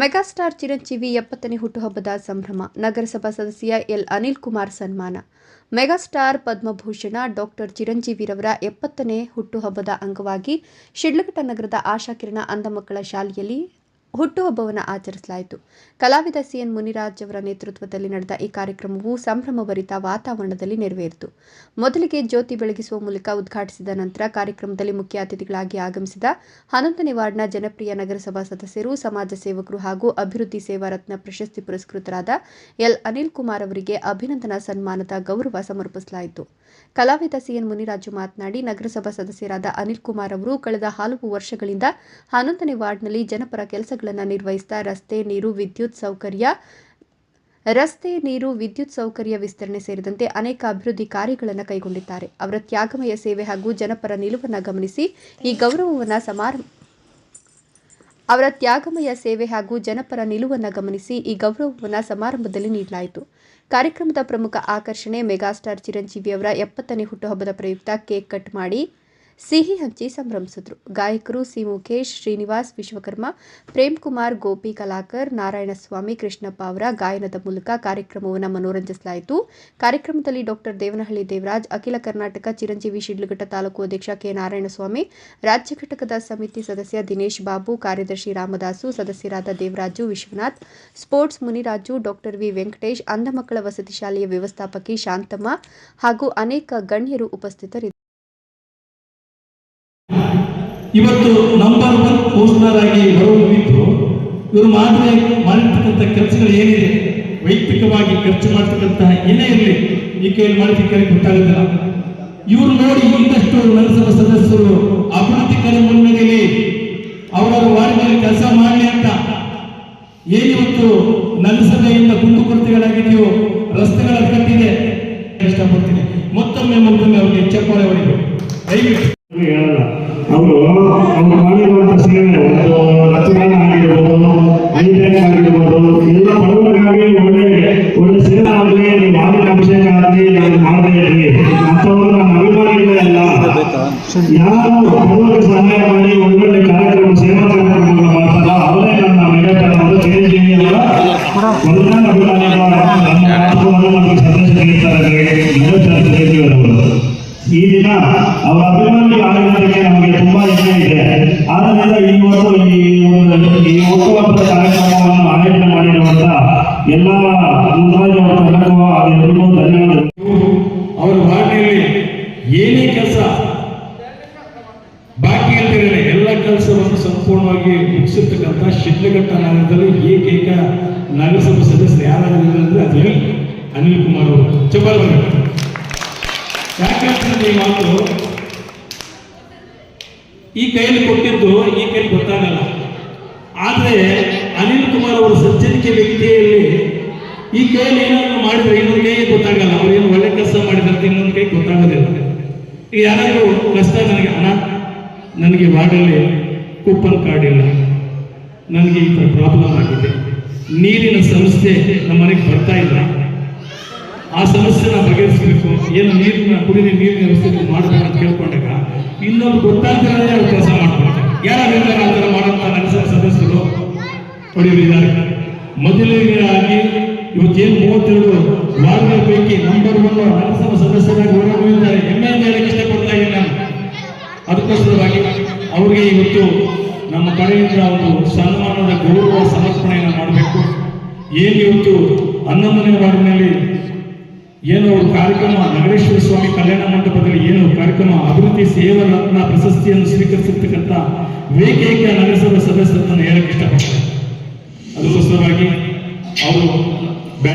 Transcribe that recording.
Megastar Chiranjeevi ಎಪ್ಪತ್ತನೇ ಹುಟ್ಟುಹಬ್ಬದ ಸಂಭ್ರಮ. ನಗರಸಭಾ ಸದಸ್ಯ ಎಲ್ ಅನಿಲ್ ಕುಮಾರ್ ಸನ್ಮಾನ. ಮೆಗಾಸ್ಟಾರ್ ಪದ್ಮಭೂಷಣ ಡಾಕ್ಟರ್ ಚಿರಂಜೀವಿರವರ ಎಪ್ಪತ್ತನೇ ಹುಟ್ಟುಹಬ್ಬದ ಅಂಗವಾಗಿ ಶಿಡ್ಲಘಟ್ಟ ನಗರದ ಆಶಾಕಿರಣ ಅಂಧ ಮಕ್ಕಳ ಶಾಲೆಯಲ್ಲಿ ಹುಟ್ಟುಹಬ್ಬವನ್ನು ಆಚರಿಸಲಾಯಿತು. ಕಲಾವಿದ ಸಿಎನ್ ಮುನಿರಾಜ್ ಅವರ ನೇತೃತ್ವದಲ್ಲಿ ನಡೆದ ಈ ಕಾರ್ಯಕ್ರಮವು ಸಂಭ್ರಮಭರಿತ ವಾತಾವರಣದಲ್ಲಿ ನೆರವೇರಿತು. ಮೊದಲಿಗೆ ಜ್ಯೋತಿ ಬೆಳಗಿಸುವ ಮೂಲಕ ಉದ್ಘಾಟಿಸಿದ ನಂತರ ಕಾರ್ಯಕ್ರಮದಲ್ಲಿ ಮುಖ್ಯ ಅತಿಥಿಗಳಾಗಿ ಆಗಮಿಸಿದ ಹನ್ನೊಂದನೇ ವಾರ್ಡ್ನ ಜನಪ್ರಿಯ ನಗರಸಭಾ ಸದಸ್ಯರು, ಸಮಾಜ ಸೇವಕರು ಹಾಗೂ ಅಭಿವೃದ್ಧಿ ಸೇವಾ ರತ್ನ ಪ್ರಶಸ್ತಿ ಪುರಸ್ಕೃತರಾದ ಎಲ್. ಅನಿಲ್ ಕುಮಾರ್ ಅವರಿಗೆ ಅಭಿನಂದನಾ, ಸನ್ಮಾನದ ಗೌರವ ಸಮರ್ಪಿಸಲಾಯಿತು. ಕಲಾವಿದ ಸಿಎನ್ ಮುನಿರಾಜು ಮಾತನಾಡಿ, ನಗರಸಭಾ ಸದಸ್ಯರಾದ ಅನಿಲ್ ಕುಮಾರ್ ಅವರು ಕಳೆದ ಹಲವು ವರ್ಷಗಳಿಂದ ಹನ್ನೊಂದನೇ ವಾರ್ಡ್ನಲ್ಲಿ ಜನಪರ ಕೆಲಸಗಳನ್ನು ನಿರ್ವಹಿಸಿದ ರಸ್ತೆ, ನೀರು, ವಿದ್ಯುತ್ ಸೌಕರ್ಯ, ರಸ್ತೆ, ನೀರು, ವಿದ್ಯುತ್ ಸೌಕರ್ಯ ವಿಸ್ತರಣೆ ಸೇರಿದಂತೆ ಅನೇಕ ಅಭಿವೃದ್ಧಿ ಕಾರ್ಯಗಳನ್ನು ಕೈಗೊಂಡಿದ್ದಾರೆ. ಅವರ ತ್ಯಾಗಮಯ ಸೇವೆ ಹಾಗೂ ಜನಪರ ನಿಲುವನ್ನು ಗಮನಿಸಿ ಈ ಗೌರವವನ್ನು ಸಮಾರಂಭ ಅವರ ತ್ಯಾಗಮಯ ಸೇವೆ ಹಾಗೂ ಜನಪರ ನಿಲುವನ್ನು ಗಮನಿಸಿ ಈ ಗೌರವವನ್ನು ಸಮಾರಂಭದಲ್ಲಿ ನೀಡಲಾಯಿತು. ಕಾರ್ಯಕ್ರಮದ ಪ್ರಮುಖ ಆಕರ್ಷಣೆ ಮೆಗಾಸ್ಟಾರ್ ಚಿರಂಜೀವಿ ಅವರ ಎಪ್ಪತ್ತನೇ ಹುಟ್ಟುಹಬ್ಬದ ಪ್ರಯುಕ್ತ ಕೇಕ್ ಕಟ್ ಮಾಡಿ ಸಿಹಿ ಹಂಚಿ ಸಂಭ್ರಮಿಸಿದ್ರು. ಗಾಯಕರು ಸಿ. ಮುಖೇಶ್, ಶ್ರೀನಿವಾಸ್, ವಿಶ್ವಕರ್ಮ, ಪ್ರೇಮ್ ಕುಮಾರ್, ಗೋಪಿ ಕಲಾಕರ್, ನಾರಾಯಣಸ್ವಾಮಿ, ಕೃಷ್ಣಪ್ಪ ಅವರ ಗಾಯನದ ಮೂಲಕ ಕಾರ್ಯಕ್ರಮವನ್ನು ಮನೋರಂಜಿಸಲಾಯಿತು. ಕಾರ್ಯಕ್ರಮದಲ್ಲಿ ಡಾಕ್ಟರ್ ದೇವನಹಳ್ಳಿ ದೇವರಾಜ್, ಅಖಿಲ ಕರ್ನಾಟಕ ಚಿರಂಜೀವಿ ಶಿಡ್ಲಘಟ್ಟ ತಾಲೂಕು ಅಧ್ಯಕ್ಷ ಕೆ. ನಾರಾಯಣಸ್ವಾಮಿ, ರಾಜ್ಯ ಘಟಕದ ಸಮಿತಿ ಸದಸ್ಯ ದಿನೇಶ್ ಬಾಬು, ಕಾರ್ಯದರ್ಶಿ ರಾಮದಾಸು, ಸದಸ್ಯರಾದ Devaraju Vishwanath, sports Muniraju doctor V. Venkatesh ಅಂಧ ಮಕ್ಕಳ ವಸತಿ ಶಾಲೆಯ ವ್ಯವಸ್ಥಾಪಕಿ ಶಾಂತಮ್ಮ ಹಾಗೂ ಅನೇಕ ಗಣ್ಯರು ಉಪಸ್ಥಿತರಿದ್ದರು. ಇವತ್ತು ನಂಬರ್ ಒನ್ ಪೋಸ್ಟರ್ ಆಗಿ ಹೊರಹೊಮ್ಮಿದ್ದು ಇವರು ಮಾದರಿ ಮಾಡಿರ್ತಕ್ಕಂಥ ಕೆಲಸಗಳು ಏನಿದೆ, ವೈಯಕ್ತಿಕವಾಗಿ ಖರ್ಚು ಮಾಡ್ತಕ್ಕಂತಹ ಏನೇ ಇರಲಿ, ಈ ಕೈಯಲ್ಲಿ ಮಾಡಿದ್ದಕ್ಕೆ ಗೊತ್ತಾಗುತ್ತಿಲ್ಲ ಇವರು ನೋಡಿ ಇನ್ನಷ್ಟು ನಗರಸಭಾ ಸದಸ್ಯರು ಅಭಿವೃದ್ಧಿ ಕಡೆ ಮುನ್ನಡೆಯಲ್ಲಿ ಅವರವರ ವಾರ್ಡ್ನಲ್ಲಿ ಕೆಲಸ ಮಾಡಲಿ ಅಂತ ಏನಿವತ್ತು ನಗರಸಭೆಯಿಂದ ಕುಂದುಕೊರತೆಗಳಾಗಿದೆಯೋ ರಸ್ತೆಗಳ ಕಟ್ಟಿದೆ ಇಷ್ಟಪಡ್ತೀನಿ. ಮತ್ತೊಮ್ಮೆ ಮತ್ತೊಮ್ಮೆ ಅವರಿಗೆ ಚಪ್ಪಾಳೆ ಹೊಡಿಬೇಕು ದಯವಿಟ್ಟು. ಚಿರಂಜೀವಿ ಈ ದಿನ ಅವರ ಅಭಿಮಾನಿ ಆಗಿರೋದಕ್ಕೆ ನಮಗೆ ತುಂಬಾ ಹೆಮ್ಮೆ ಇದೆ. ಆದ್ದರಿಂದ ಈ ಒಂದು ಈ ಒಂದು ಈ ಹೋಗುವಂತ ಕಾರ್ಯಕ್ರಮವನ್ನು ಆಯೋಜನೆ ಮಾಡಿರುವಂತ ಎಲ್ಲ ಮುನ್ರಾಜ್ ಅವರ ತಂಡಕ್ಕೂ ಎಲ್ಲರಿಗೂ ಧನ್ಯವಾದಗಳು. ಅವರ ವಾರ್ಡ್ನಲ್ಲಿ ಏನೇ ಕೆಲಸ ಬಾಕಿ ಇರ್ತಿರಲಿಲ್ಲ ಎಲ್ಲ ಕೆಲಸವನ್ನು ಸಂಪೂರ್ಣವಾಗಿ ಮುಗಿಸಿರ್ತಕ್ಕಂಥ ಶಿಡ್ಲಘಟ್ಟ ನಗರದಲ್ಲಿ ಏಕೈಕ ನಗರಸಭೆ ಸದಸ್ಯರು ಯಾರಾದರೂ ಅಂದ್ರೆ ಅದು ಹೇಳಿ ಅನಿಲ್ ಕುಮಾರ್ ಅವರು. ಚಪ್ಪಲ್ ಯಾಕಂತಂದ್ರೆ ಈ ಮಾತು ಈ ಕೈಯಲ್ಲಿ ಕೊಟ್ಟಿದ್ದು ಈ ಕೈಯಲ್ಲಿ ಗೊತ್ತಾಗಲ್ಲ. ಆದರೆ ಅನಿಲ್ ಕುಮಾರ್ ಅವರು ಸಜ್ಜನಿಕೆ ವ್ಯಕ್ತಿಯಲ್ಲಿ ಈ ಕೈಯಲ್ಲಿ ಏನಾದ್ರು ಮಾಡಿದ್ರೆ ಇನ್ನೊಂದು ಕೈಗೆ ಗೊತ್ತಾಗಲ್ಲ. ಅವ್ರು ಏನು ಒಳ್ಳೆ ಕೆಲಸ ಮಾಡಿದಂತ ಇನ್ನೊಂದು ಕೈ ಗೊತ್ತಾಗೋದಿಲ್ಲ. ಈಗ ಯಾರಾದರೂ ಕಷ್ಟ ನನಗೆ ಹಣ, ನನಗೆ ವಾರ್ಡಲ್ಲಿ ಕೂಪನ್ ಕಾರ್ಡ್ ಇಲ್ಲ. ನನಗೆ ಈ ಥರ ಪ್ರಾಬ್ಲಮ್ ಆಗಿದೆ. ನೀರಿನ ಸಂಸ್ಥೆ ನಮ್ಮ ಮನೆಗೆ ಬರ್ತಾ ಇಲ್ಲ. ಆ ಸಮಸ್ಯೆನ ಬಗೆಹರಿಸಬೇಕು. ಏನು ನೀರಿನ, ಕುಡಿದ ನೀರಿನ ವ್ಯವಸ್ಥೆ ಮಾಡಬೇಕು ಅಂತ ಕೇಳ್ಕೊಂಡಾಗ ಇನ್ನೊಂದು ಗೊತ್ತಾಗ್ತಿರೋದೇ ಅವ್ರು ಕೆಲಸ ಮಾಡ್ತಾರೆ ಯಾರ ಆ ಥರ ನನ್ನ ನಗರಸಭಾ ಸದಸ್ಯರು? ಹೊಡೆಯಲಿದ್ದಾರೆ ಮೊದಲಿಗೆಯಾಗಿ ಇವತ್ತೇನು ಮೂವತ್ತೆರಡು ವಾರ್ಡ್ಗಳ ಪೈಕಿ ನಂಬರ್ ಒನ್ ನಗರಸಭಾ ಸದಸ್ಯರಾಗಿ ಹೊರಹೊಮ್ಮಿದ್ದಾರೆ ಹೆಮ್ಮೆಯಿಂದ ಹೇಳಕ್ಕೆ ಇಷ್ಟಪಡ್ತಾ ಇದ್ದೀನಿ ನಾನು. ಅದಕ್ಕೋಸ್ಕರವಾಗಿ ಅವರಿಗೆ ಇವತ್ತು ನಮ್ಮ ಕಡೆಯಿಂದ ಒಂದು ಸನ್ಮಾನದ ಗೌರವ ಸಮರ್ಪಣೆಯನ್ನು ಮಾಡಬೇಕು. ಏನು ಇವತ್ತು ಹನ್ನೊಂದನೇ ವಾರ್ಡಿನಲ್ಲಿ ಏನು ಕಾರ್ಯಕ್ರಮ ನಗರೇಶ್ವರ ಸ್ವಾಮಿ ಕಲ್ಯಾಣ ಮಂಟಪದಲ್ಲಿ ಏನು ಕಾರ್ಯಕ್ರಮ ಅಭಿವೃದ್ಧಿ ಸೇವಾ ರತ್ನ ಪ್ರಶಸ್ತಿಯನ್ನು ಸ್ವೀಕರಿಸಿರ್ತಕ್ಕಂಥ ಏಕೈಕ ನಗರಸಭಾ ಸದಸ್ಯರನ್ನು ಹೇಳಕ್ಕೆ ಇಷ್ಟಪಡ್ತಾರೆ ಅದಕ್ಕೋಸ್ಕರವಾಗಿ ಅವರು